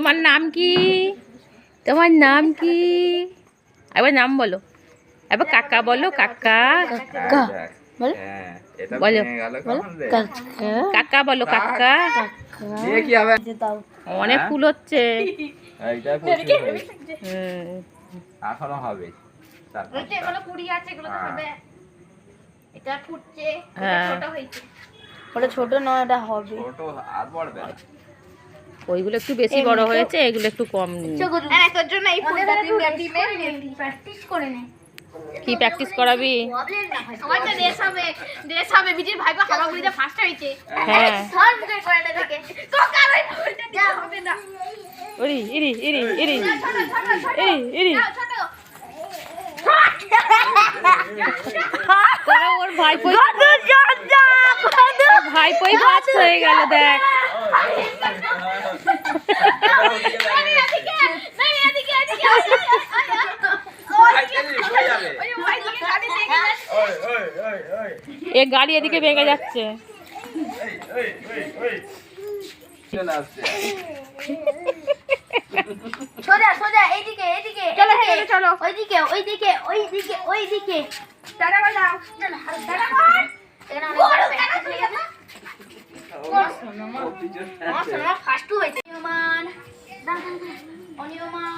তোমার নাম কি? তোমার নাম কি? একবার নাম বলো। এবার কাকা বলো কাকা। কাকা। বলো। এটা? কাকা। কাকা বলো কাকা। অনেক হ্যাঁ? ফুল হচ্ছে। এখনও হবে। হ্যাঁ। হবে। এটা ফুটছে এটা হ্যাঁ। ছোট নয় ওটা হবে। ছোট আর বড়বে না। ওইগুলো একটু বেশি বড় হয়েছে এগুলো একটু কম তোর জন্য এই ফুলটা দিন প্র্যাকটিস করে নে। কি প্র্যাকটিস করাবি? আমার তো হবে রেস হবে বিজির ভাইপা হ্যাঁ। ওর ভাইপোই ওর ফার্স্ট হয়ে গেল দেখ। এ গাড়ি এদিকে ভেঙে যাচ্ছে। সোজা সোজা এইদিকে এইদিকে চলো চলো। চলো ওইদিকে ওইদিকে ওইদিকে ওইদিকে ফার্স্ট হয়েছে।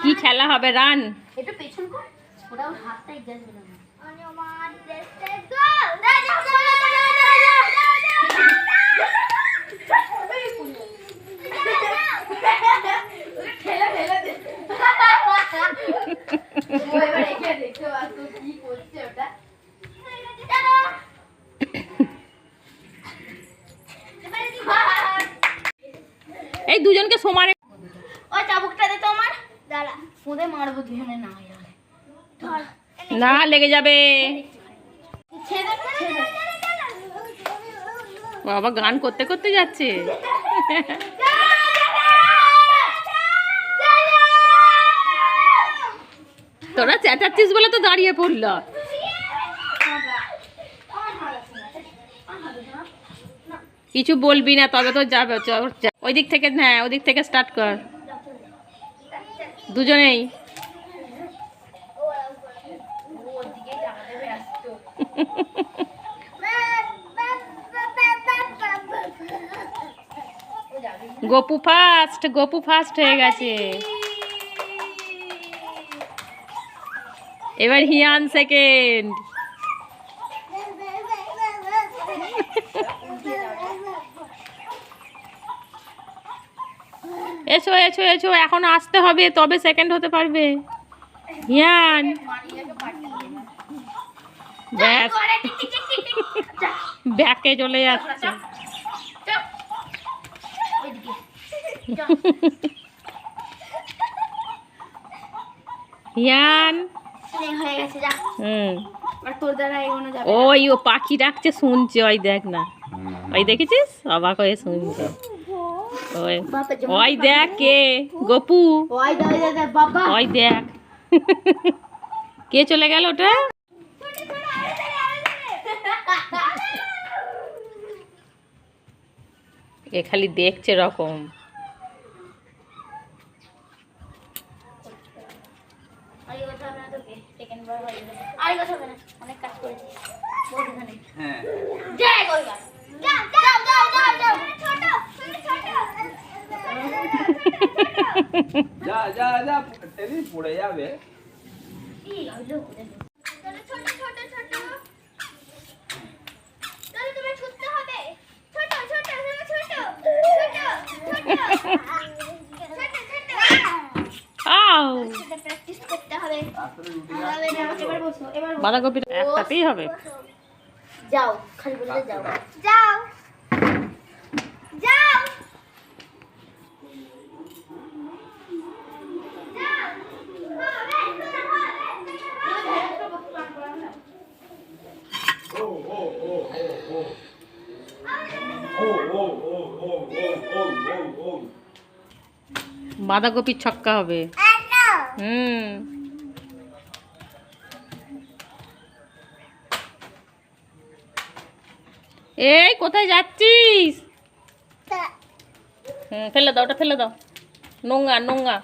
কি খেলা হবে রান একটু পেছন কর ওটা ওর হাতটা এগিয়ে অনিয়মান লেটস গো দাও দাও দাও ঠেলা ঠেলা দে ও এবার এগিয়ে দেখতে পাচ্ছ কি করছে ওটা এই দুজনকে সমানে ওই চাবুকটা দে তো আমার দাঁড়া ফুঁদে মারবো দুজনে না হয়ে গেলে না লেগে যাবে। বাবা গান করতে করতে যাচ্ছে। তোরা চেঁচাচ্ছিস বলে তো দাঁড়িয়ে পড়ল। কিছু বলবি না তবে তো যাবে ওই দিক থেকে হ্যাঁ ওই দিক থেকে স্টার্ট কর। দুজনেই। গোপু ফার্স্ট গোপু ফার্স্ট হয়ে গেছে। এবার হিয়ান সেকেন্ড এসো এসো এসো এখন আসতে হবে তবে সেকেন্ড হতে পারবে। ব্যাস। ব্যাকে চলে যাচ্ছে। যাবে ওই ও পাখি ডাকছে শুনছে ওই দেখ না। ওই দেখেছিস? অবাক হয়ে শুনছে। ওই। দেখ কে গপু। ওই দেখ কে চলে গেল ওটা? এ খালি দেখছে রকম। হয়ে অনেক কাজ করেছি হ্যাঁ। যা এগোইবা যাও যাও যাও যাও যাও ছোট ছোট যা যা যা টেনে পড়ে যাবে ছোট ছোট ছোট তাহলে তোমায় ছুটতে হবে ছোট ছোট ছোট ছোট আও ছোট প্র্যাকটিস করতে হবে তারপরে রুটি হবে এবার বসো। বাঁধাকপিটা একটাতেই হবে যাও খালি বলে যাও যাও বাঁধাকপির ছক্কা হবে। হুম। এই, কোথায় যাচ্ছিস? হুম, ফেলে দাও, ওটা ফেলে দাও। নোংা নোংা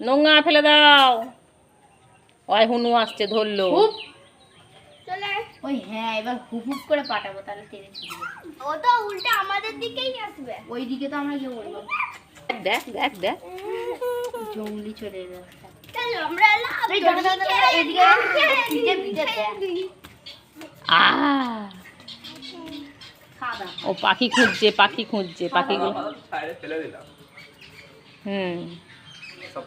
নোংা ফেলে দাও। ওই, হুনু আসছে, ধরলো। ওই হ্যাঁ এবার হুপ হুপ করে পাঠাবো তাহলে টেনে ছুটবে ও তো উল্টে আমাদের দিকেই আসবে। ওই দিকে তো আমরা গিয়ে বলব। দেখ দেখ দেখ। জঙ্গলি চলে এলো চলো আমরা ও পাখি খুঁজছে পাখি খুঁজছে পাখিগুলো। সাইডে ফেলে দিলাম। হুম।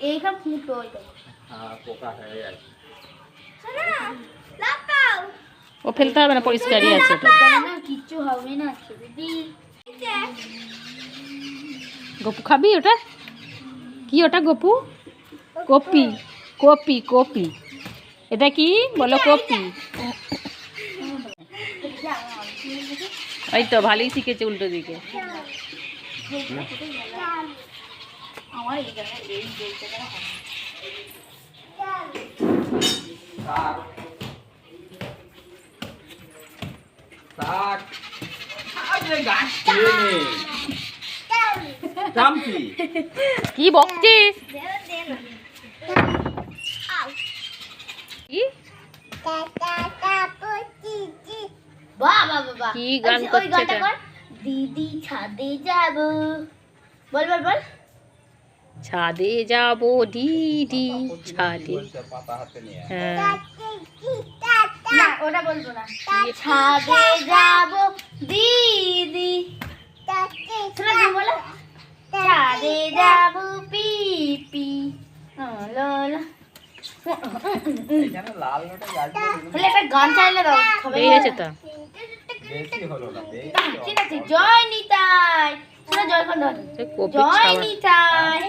এইখান ফুটো হ্যাঁ পোকা হয়ে শোনো না লাফাও ও ফেলতে হবে না, পরিষ্কারই আছে গপু খাবি ওটা? কি ওটা গপু? Copy copy copy. এটা কি? বলো কপি। ওই তো ভালোই শিখেছে উল্টো দিকে। আমার এই জায়গায় এই এই জায়গায় হবে। শাক শাক আরে গাছ খেয়ে নে জাম্পি কি বকছিস? কি? বাহ বাহ বাহ, বাহ কি গান ওই করছে। দিদি ছাদে যাব। বল বল বল। ছাদে যাব দিদি ছাদে। হ্যাঁ। না ওটা বলব না। ছাদে যাব? দিদি। শোনো তুমি বলো। ছাদে যাব? পিপি। জয় নিতাই জয় নিতাই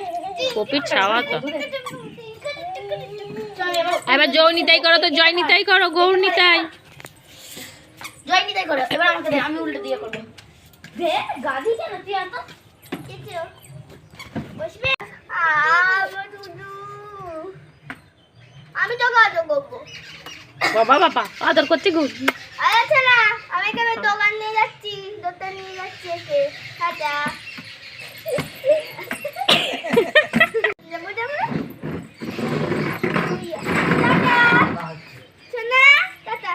কপির ছাওয়া। তো। এবার এবার যৌনিতাই করো তো জয় নিতাই করো গৌর নিতাই। জয় নিতাই করো এবার আমাকে দে আমি উল্টো দিয়ে করব। দে গাদি কেন? তুই এত বসবে? আমি তো গাছ করব। বাবা বাবা আদর করছে গু। আরে ছেলে আমি দোকান নিয়ে যাচ্ছি দোকান নিয়ে যাচ্ছি টাটা যাব যাব না? টাটা শোনা টাটা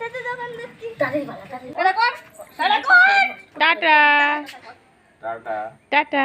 টাটা দোকান যাচ্ছি তাড়াতাড়ি পালা তাড়াতাড়ি টাটা কর টাটা কর টাটা টাটা টাটা